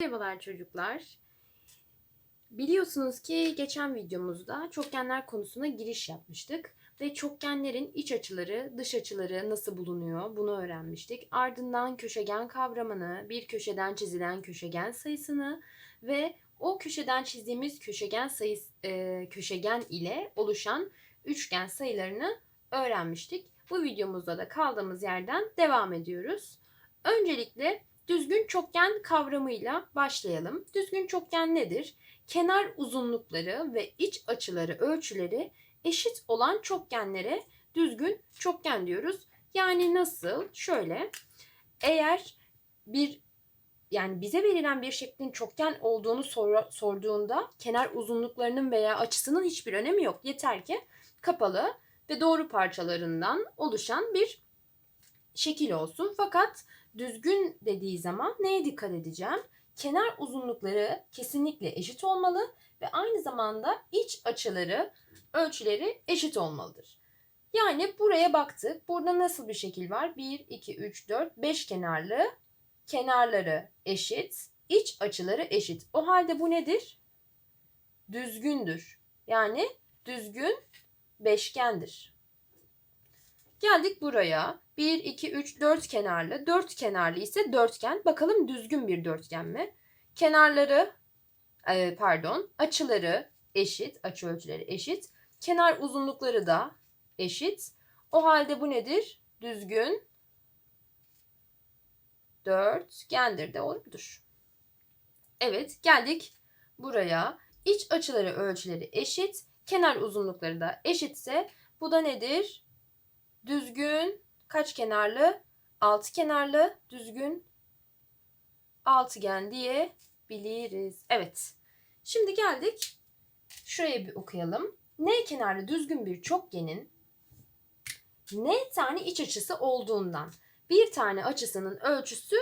Merhabalar çocuklar. Biliyorsunuz ki geçen videomuzda çokgenler konusuna giriş yapmıştık ve çokgenlerin iç açıları, dış açıları nasıl bulunuyor bunu öğrenmiştik. Ardından köşegen kavramını, bir köşeden çizilen köşegen sayısını ve o köşeden çizdiğimiz köşegen sayısı e, köşegen ile oluşan üçgen sayılarını öğrenmiştik. Bu videomuzda da kaldığımız yerden devam ediyoruz. Öncelikle Düzgün çokgen kavramıyla başlayalım. Düzgün çokgen nedir? Kenar uzunlukları ve iç açıları ölçüleri eşit olan çokgenlere düzgün çokgen diyoruz. Yani nasıl? Şöyle. Eğer bir yani bize verilen bir şeklin çokgen olduğunu sor, sorduğunda kenar uzunluklarının veya açısının hiçbir önemi yok. Yeter ki kapalı ve doğru parçalarından oluşan bir şekil olsun. Fakat düzgün dediği zaman neye dikkat edeceğim? Kenar uzunlukları kesinlikle eşit olmalı ve aynı zamanda iç açıları, ölçüleri eşit olmalıdır. Yani buraya baktık. Burada nasıl bir şekil var? 1, 2, 3, 4, 5 kenarlı. Kenarları eşit, iç açıları eşit. O halde bu nedir? Düzgündür. Yani düzgün beşgendir. Geldik buraya. 1, 2, 3, 4 kenarlı. 4 kenarlı ise dörtgen. Bakalım düzgün bir dörtgen mi? Kenarları, e, pardon, açıları eşit. Açı ölçüleri eşit. Kenar uzunlukları da eşit. O halde bu nedir? Düzgün dörtgendir de doğrudur. Evet geldik buraya. İç açıları ölçüleri eşit. Kenar uzunlukları da eşitse bu da nedir? Düzgün kaç kenarlı? Altı kenarlı düzgün altıgen diye biliriz. Evet. Şimdi geldik. Şuraya bir okuyalım. N kenarlı düzgün bir çokgenin N tane iç açısı olduğundan bir tane açısının ölçüsü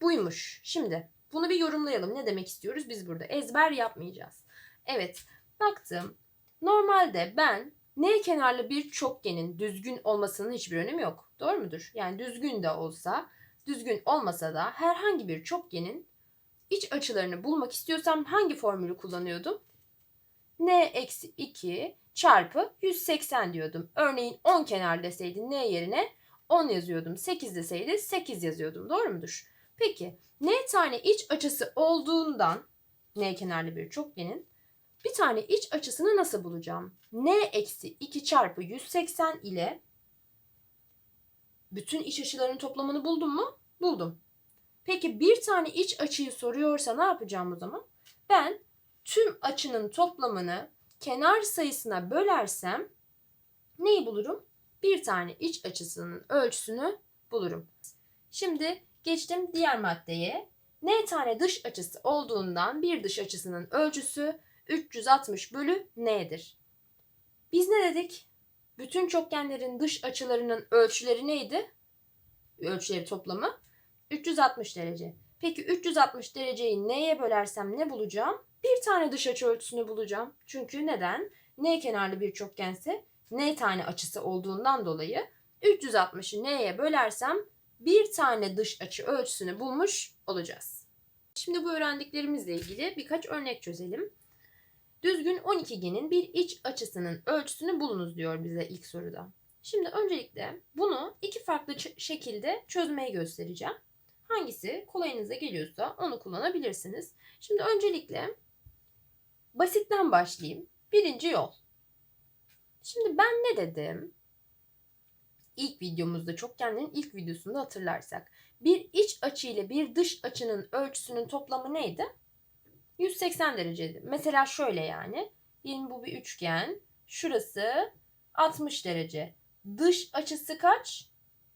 buymuş. Şimdi bunu bir yorumlayalım. Ne demek istiyoruz biz burada? Ezber yapmayacağız. Evet. Baktım. Normalde ben N kenarlı bir çokgenin düzgün olmasının hiçbir önemi yok. Doğru mudur? Yani düzgün de olsa, düzgün olmasa da herhangi bir çokgenin iç açılarını bulmak istiyorsam hangi formülü kullanıyordum? N eksi 2 çarpı 180 diyordum. Örneğin 10 kenar deseydi N yerine 10 yazıyordum. 8 deseydi 8 yazıyordum. Doğru mudur? Peki N tane iç açısı olduğundan N kenarlı bir çokgenin bir tane iç açısını nasıl bulacağım? N eksi 2 çarpı 180 ile bütün iç açılarının toplamını buldum mu? Buldum. Peki bir tane iç açıyı soruyorsa ne yapacağım o zaman? Ben tüm açının toplamını kenar sayısına bölersem neyi bulurum? Bir tane iç açısının ölçüsünü bulurum. Şimdi geçtim diğer maddeye. N tane dış açısı olduğundan bir dış açısının ölçüsü 360 bölü n'dir. Biz ne dedik? Bütün çokgenlerin dış açılarının ölçüleri neydi? Ölçüleri toplamı 360 derece. Peki 360 dereceyi neye bölersem ne bulacağım? Bir tane dış açı ölçüsünü bulacağım. Çünkü neden? N kenarlı bir çokgense n tane açısı olduğundan dolayı 360'ı n'ye bölersem bir tane dış açı ölçüsünü bulmuş olacağız. Şimdi bu öğrendiklerimizle ilgili birkaç örnek çözelim. Düzgün 12genin bir iç açısının ölçüsünü bulunuz diyor bize ilk soruda. Şimdi öncelikle bunu iki farklı şekilde çözmeyi göstereceğim. Hangisi kolayınıza geliyorsa onu kullanabilirsiniz. Şimdi öncelikle basitten başlayayım. Birinci yol. Şimdi ben ne dedim? İlk videomuzda çokgenlerin ilk videosunda hatırlarsak. Bir iç açı ile bir dış açının ölçüsünün toplamı neydi? 180 dereceydi. Mesela şöyle yani. Diyelim bu bir üçgen. Şurası 60 derece. Dış açısı kaç?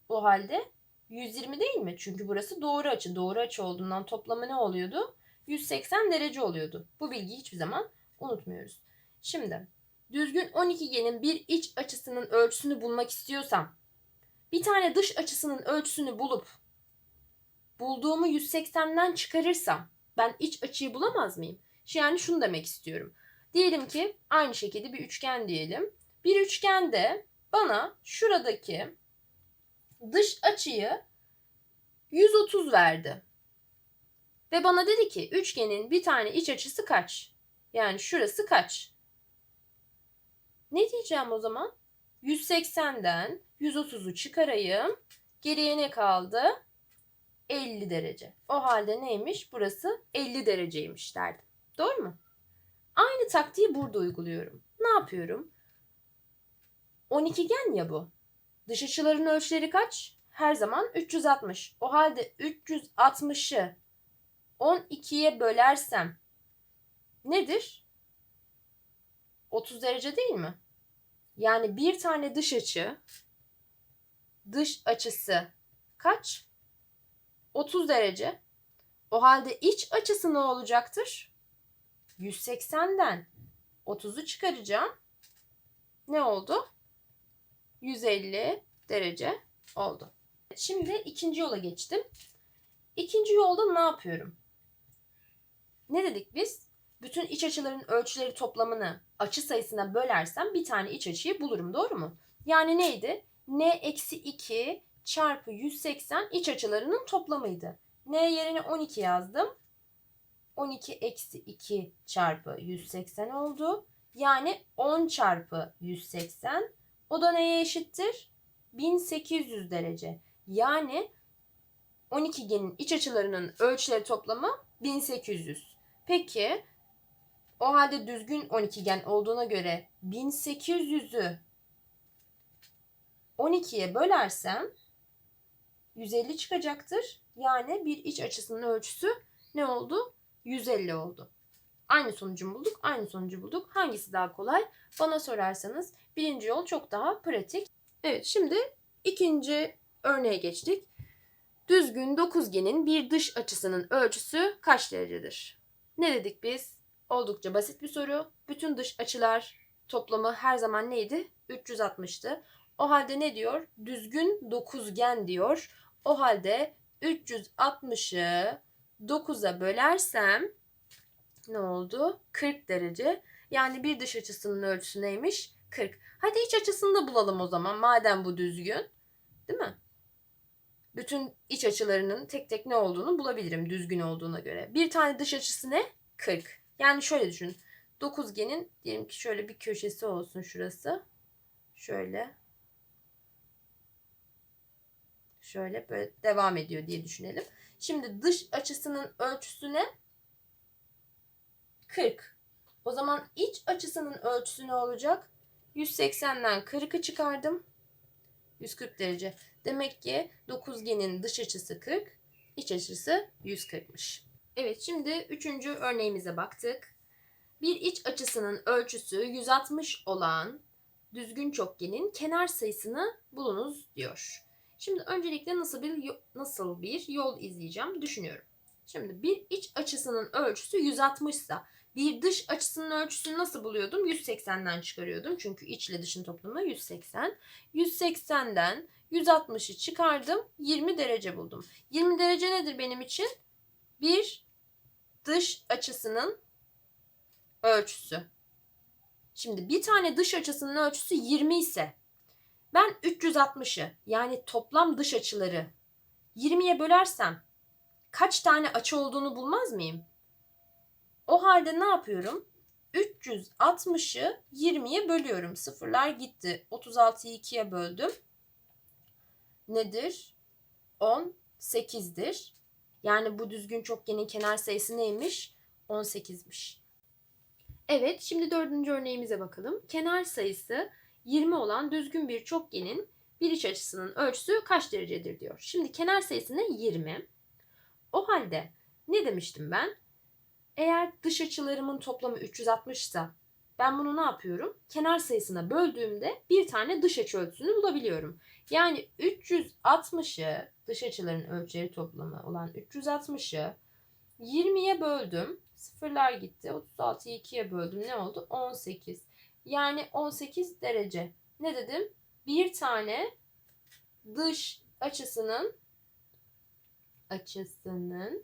O halde 120 değil mi? Çünkü burası doğru açı. Doğru açı olduğundan toplamı ne oluyordu? 180 derece oluyordu. Bu bilgiyi hiçbir zaman unutmuyoruz. Şimdi düzgün 12genin bir iç açısının ölçüsünü bulmak istiyorsam bir tane dış açısının ölçüsünü bulup bulduğumu 180'den çıkarırsam ben iç açıyı bulamaz mıyım? Yani şunu demek istiyorum. Diyelim ki aynı şekilde bir üçgen diyelim. Bir üçgende bana şuradaki dış açıyı 130 verdi. Ve bana dedi ki üçgenin bir tane iç açısı kaç? Yani şurası kaç? Ne diyeceğim o zaman? 180'den 130'u çıkarayım. Geriye ne kaldı? 50 derece. O halde neymiş? Burası 50 dereceymiş derdim. Doğru mu? Aynı taktiği burada uyguluyorum. Ne yapıyorum? 12 gen ya bu. Dış açıların ölçüleri kaç? Her zaman 360. O halde 360'ı 12'ye bölersem nedir? 30 derece değil mi? Yani bir tane dış açı dış açısı kaç? 30 derece. O halde iç açısı ne olacaktır? 180'den 30'u çıkaracağım. Ne oldu? 150 derece oldu. Şimdi ikinci yola geçtim. İkinci yolda ne yapıyorum? Ne dedik biz? Bütün iç açıların ölçüleri toplamını açı sayısına bölersem bir tane iç açıyı bulurum. Doğru mu? Yani neydi? N eksi 2 çarpı 180 iç açılarının toplamıydı. N yerine 12 yazdım. 12 eksi 2 çarpı 180 oldu. Yani 10 çarpı 180. O da neye eşittir? 1800 derece. Yani 12 genin iç açılarının ölçüleri toplamı 1800. Peki o halde düzgün 12 gen olduğuna göre 1800'ü 12'ye bölersem 150 çıkacaktır. Yani bir iç açısının ölçüsü ne oldu? 150 oldu. Aynı sonucu bulduk? Aynı sonucu bulduk. Hangisi daha kolay? Bana sorarsanız birinci yol çok daha pratik. Evet şimdi ikinci örneğe geçtik. Düzgün dokuzgenin bir dış açısının ölçüsü kaç derecedir? Ne dedik biz? Oldukça basit bir soru. Bütün dış açılar toplamı her zaman neydi? 360'tı. O halde ne diyor? Düzgün dokuzgen diyor. O halde 360'ı 9'a bölersem ne oldu? 40 derece. Yani bir dış açısının ölçüsü neymiş? 40. Hadi iç açısını da bulalım o zaman madem bu düzgün. Değil mi? Bütün iç açılarının tek tek ne olduğunu bulabilirim düzgün olduğuna göre. Bir tane dış açısı ne? 40. Yani şöyle düşün. Dokuzgenin diyelim ki şöyle bir köşesi olsun şurası. Şöyle. Şöyle böyle devam ediyor diye düşünelim. Şimdi dış açısının ölçüsü ne? 40. O zaman iç açısının ölçüsü ne olacak? 180'den 40'ı çıkardım. 140 derece. Demek ki dokuzgenin dış açısı 40, iç açısı 140'mış. Evet şimdi üçüncü örneğimize baktık. Bir iç açısının ölçüsü 160 olan düzgün çokgenin kenar sayısını bulunuz diyor. Şimdi öncelikle nasıl bir nasıl bir yol izleyeceğim düşünüyorum. Şimdi bir iç açısının ölçüsü 160 ise bir dış açısının ölçüsünü nasıl buluyordum? 180'den çıkarıyordum. Çünkü iç ile dışın toplamı 180. 180'den 160'ı çıkardım. 20 derece buldum. 20 derece nedir benim için? Bir dış açısının ölçüsü. Şimdi bir tane dış açısının ölçüsü 20 ise ben 360'ı yani toplam dış açıları 20'ye bölersem kaç tane açı olduğunu bulmaz mıyım? O halde ne yapıyorum? 360'ı 20'ye bölüyorum. Sıfırlar gitti. 36'yı 2'ye böldüm. Nedir? 18'dir. Yani bu düzgün çokgenin kenar sayısı neymiş? 18'miş. Evet, şimdi dördüncü örneğimize bakalım. Kenar sayısı 20 olan düzgün bir çokgenin bir iç açısının ölçüsü kaç derecedir diyor. Şimdi kenar sayısı ne? 20. O halde ne demiştim ben? Eğer dış açılarımın toplamı 360 ise ben bunu ne yapıyorum? Kenar sayısına böldüğümde bir tane dış açı ölçüsünü bulabiliyorum. Yani 360'ı dış açıların ölçüleri toplamı olan 360'ı 20'ye böldüm. Sıfırlar gitti. 36'yı 2'ye böldüm. Ne oldu? 18. Yani 18 derece. Ne dedim? Bir tane dış açısının açısının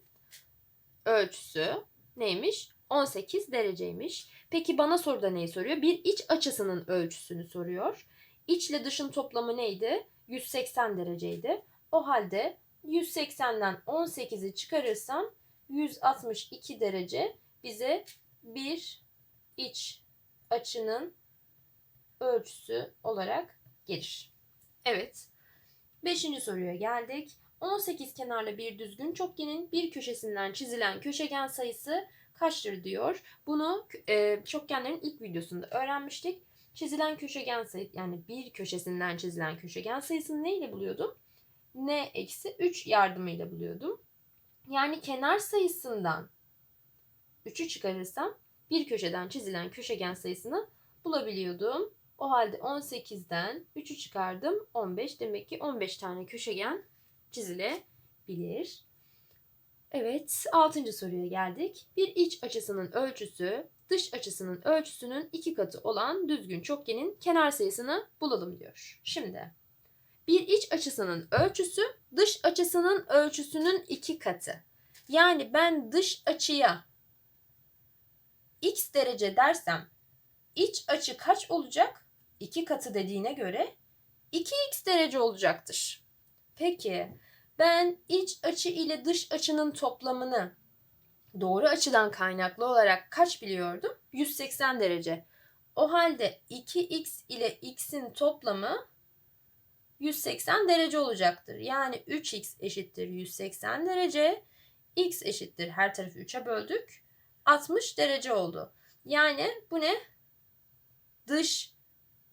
ölçüsü neymiş? 18 dereceymiş. Peki bana soruda neyi soruyor? Bir iç açısının ölçüsünü soruyor. İç ile dışın toplamı neydi? 180 dereceydi. O halde 180'den 18'i çıkarırsam 162 derece bize bir iç açının ölçüsü olarak gelir. Evet. Beşinci soruya geldik. 18 kenarlı bir düzgün çokgenin bir köşesinden çizilen köşegen sayısı kaçtır diyor. Bunu e, çokgenlerin ilk videosunda öğrenmiştik. Çizilen köşegen sayı yani bir köşesinden çizilen köşegen sayısını neyle buluyordum? n eksi 3 yardımıyla buluyordum. Yani kenar sayısından 3'ü çıkarırsam bir köşeden çizilen köşegen sayısını bulabiliyordum. O halde 18'den 3'ü çıkardım 15. Demek ki 15 tane köşegen çizilebilir. Evet, 6. soruya geldik. Bir iç açısının ölçüsü dış açısının ölçüsünün iki katı olan düzgün çokgenin kenar sayısını bulalım diyor. Şimdi bir iç açısının ölçüsü dış açısının ölçüsünün iki katı. Yani ben dış açıya x derece dersem iç açı kaç olacak? 2 katı dediğine göre 2x derece olacaktır. Peki ben iç açı ile dış açının toplamını doğru açıdan kaynaklı olarak kaç biliyordum? 180 derece. O halde 2x ile x'in toplamı 180 derece olacaktır. Yani 3x eşittir 180 derece. x eşittir her tarafı 3'e böldük. 60 derece oldu. Yani bu ne? Dış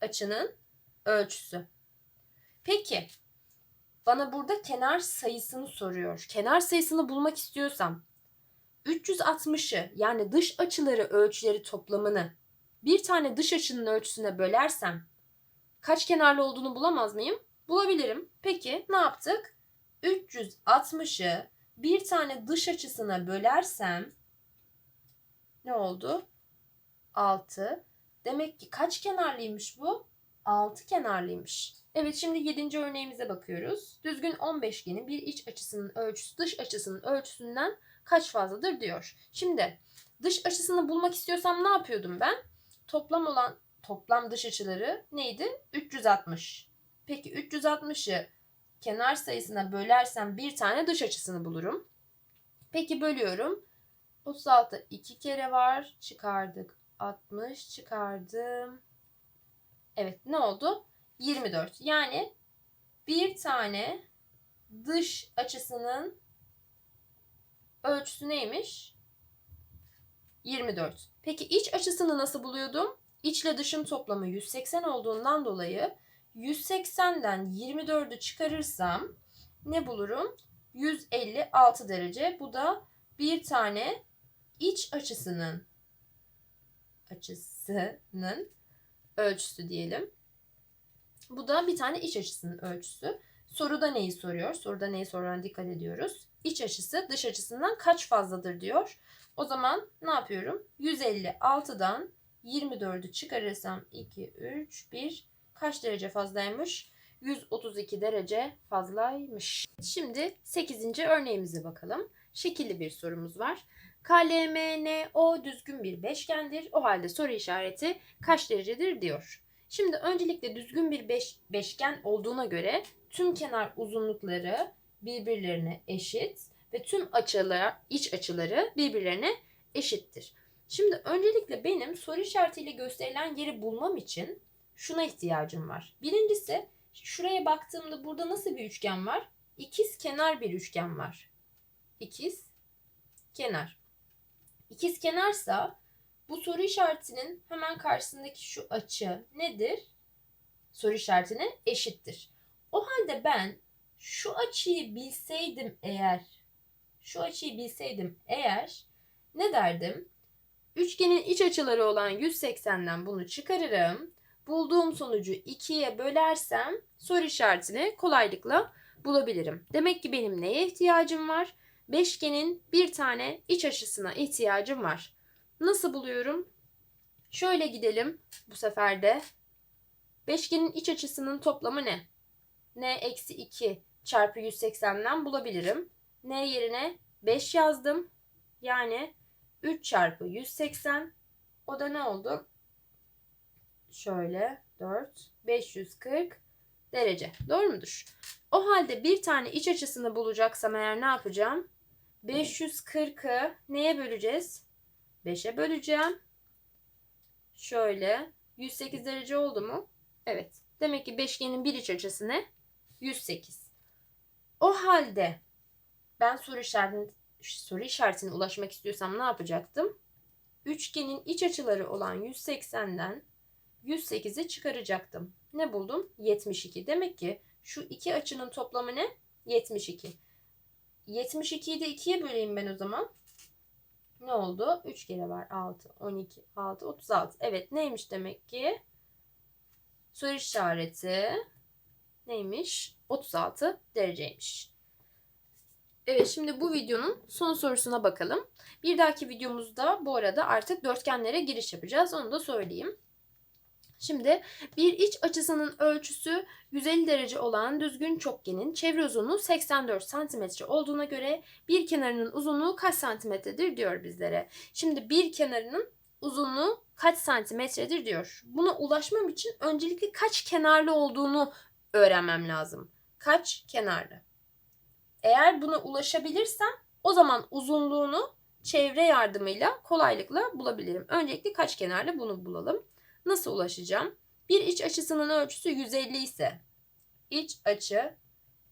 açının ölçüsü. Peki bana burada kenar sayısını soruyor. Kenar sayısını bulmak istiyorsam 360'ı yani dış açıları ölçüleri toplamını bir tane dış açının ölçüsüne bölersem kaç kenarlı olduğunu bulamaz mıyım? Bulabilirim. Peki ne yaptık? 360'ı bir tane dış açısına bölersem ne oldu? 6. Demek ki kaç kenarlıymış bu? 6 kenarlıymış. Evet şimdi 7. örneğimize bakıyoruz. Düzgün 15 genin bir iç açısının ölçüsü dış açısının ölçüsünden kaç fazladır diyor. Şimdi dış açısını bulmak istiyorsam ne yapıyordum ben? Toplam olan toplam dış açıları neydi? 360. Peki 360'ı kenar sayısına bölersem bir tane dış açısını bulurum. Peki bölüyorum. 36 iki kere var. Çıkardık. 60 çıkardım. Evet ne oldu? 24. Yani bir tane dış açısının ölçüsü neymiş? 24. Peki iç açısını nasıl buluyordum? İçle dışın toplamı 180 olduğundan dolayı 180'den 24'ü çıkarırsam ne bulurum? 156 derece. Bu da bir tane iç açısının açısının ölçüsü diyelim. Bu da bir tane iç açısının ölçüsü. Soruda neyi soruyor? Soruda neyi sorduğuna dikkat ediyoruz. İç açısı dış açısından kaç fazladır diyor. O zaman ne yapıyorum? 156'dan 24'ü çıkarırsam 2, 3, 1 kaç derece fazlaymış? 132 derece fazlaymış. Şimdi 8. örneğimize bakalım. Şekilli bir sorumuz var. KLMNO düzgün bir beşgendir. O halde soru işareti kaç derecedir diyor. Şimdi öncelikle düzgün bir beş, beşgen olduğuna göre tüm kenar uzunlukları birbirlerine eşit ve tüm açılar, iç açıları birbirlerine eşittir. Şimdi öncelikle benim soru işaretiyle gösterilen yeri bulmam için şuna ihtiyacım var. Birincisi şuraya baktığımda burada nasıl bir üçgen var? İkiz kenar bir üçgen var. İkiz kenar. İkiz kenarsa bu soru işaretinin hemen karşısındaki şu açı nedir? Soru işaretine eşittir. O halde ben şu açıyı bilseydim eğer şu açıyı bilseydim eğer ne derdim? Üçgenin iç açıları olan 180'den bunu çıkarırım. Bulduğum sonucu 2'ye bölersem soru işaretini kolaylıkla bulabilirim. Demek ki benim neye ihtiyacım var? Beşgenin bir tane iç açısına ihtiyacım var. Nasıl buluyorum? Şöyle gidelim bu sefer de. Beşgenin iç açısının toplamı ne? n eksi 2 çarpı 180'den bulabilirim. n yerine 5 yazdım. Yani 3 çarpı 180. O da ne oldu? Şöyle 4, 540 derece. Doğru mudur? O halde bir tane iç açısını bulacaksam eğer ne yapacağım? 540'ı neye böleceğiz? 5'e böleceğim. Şöyle 108 derece oldu mu? Evet. Demek ki beşgenin bir iç açısı ne? 108. O halde ben soru işaretine, soru işaretine ulaşmak istiyorsam ne yapacaktım? Üçgenin iç açıları olan 180'den 108'i çıkaracaktım. Ne buldum? 72. Demek ki şu iki açının toplamı ne? 72. 72'yi de 2'ye böleyim ben o zaman. Ne oldu? 3 kere var. 6, 12, 6, 36. Evet neymiş demek ki? Soru işareti neymiş? 36 dereceymiş. Evet şimdi bu videonun son sorusuna bakalım. Bir dahaki videomuzda bu arada artık dörtgenlere giriş yapacağız. Onu da söyleyeyim. Şimdi bir iç açısının ölçüsü 150 derece olan düzgün çokgenin çevre uzunluğu 84 cm olduğuna göre bir kenarının uzunluğu kaç santimetredir diyor bizlere. Şimdi bir kenarının uzunluğu kaç santimetredir diyor. Buna ulaşmam için öncelikle kaç kenarlı olduğunu öğrenmem lazım. Kaç kenarlı? Eğer buna ulaşabilirsem o zaman uzunluğunu çevre yardımıyla kolaylıkla bulabilirim. Öncelikle kaç kenarlı bunu bulalım. Nasıl ulaşacağım? Bir iç açısının ölçüsü 150 ise iç açı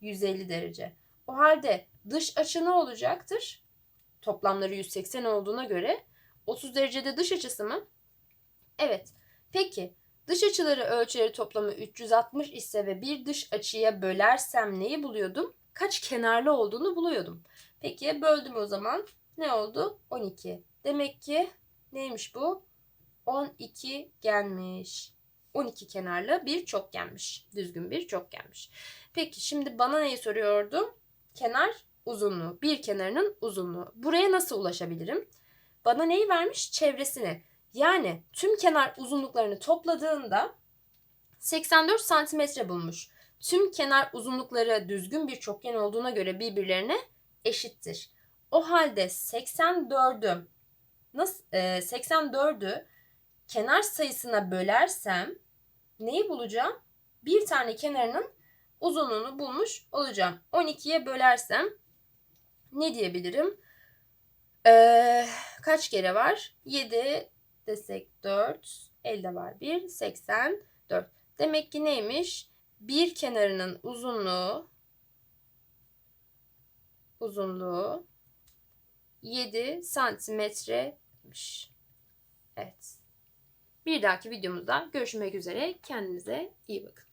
150 derece. O halde dış açı ne olacaktır? Toplamları 180 olduğuna göre 30 derecede dış açısı mı? Evet. Peki dış açıları ölçüleri toplamı 360 ise ve bir dış açıya bölersem neyi buluyordum? Kaç kenarlı olduğunu buluyordum. Peki böldüm o zaman. Ne oldu? 12. Demek ki neymiş bu? 12 gelmiş. 12 kenarlı bir çokgenmiş. Düzgün bir çokgenmiş. Peki şimdi bana neyi soruyordu? Kenar uzunluğu. Bir kenarının uzunluğu. Buraya nasıl ulaşabilirim? Bana neyi vermiş? Çevresini. Yani tüm kenar uzunluklarını topladığında 84 santimetre bulmuş. Tüm kenar uzunlukları düzgün bir çokgen olduğuna göre birbirlerine eşittir. O halde 84'ü nasıl e, 84'ü kenar sayısına bölersem neyi bulacağım? Bir tane kenarının uzunluğunu bulmuş olacağım. 12'ye bölersem ne diyebilirim? Ee, kaç kere var? 7 desek 4, elde var 1, 84. Demek ki neymiş? Bir kenarının uzunluğu uzunluğu 7 santimetreymiş. Evet. Bir dahaki videomuzda görüşmek üzere. Kendinize iyi bakın.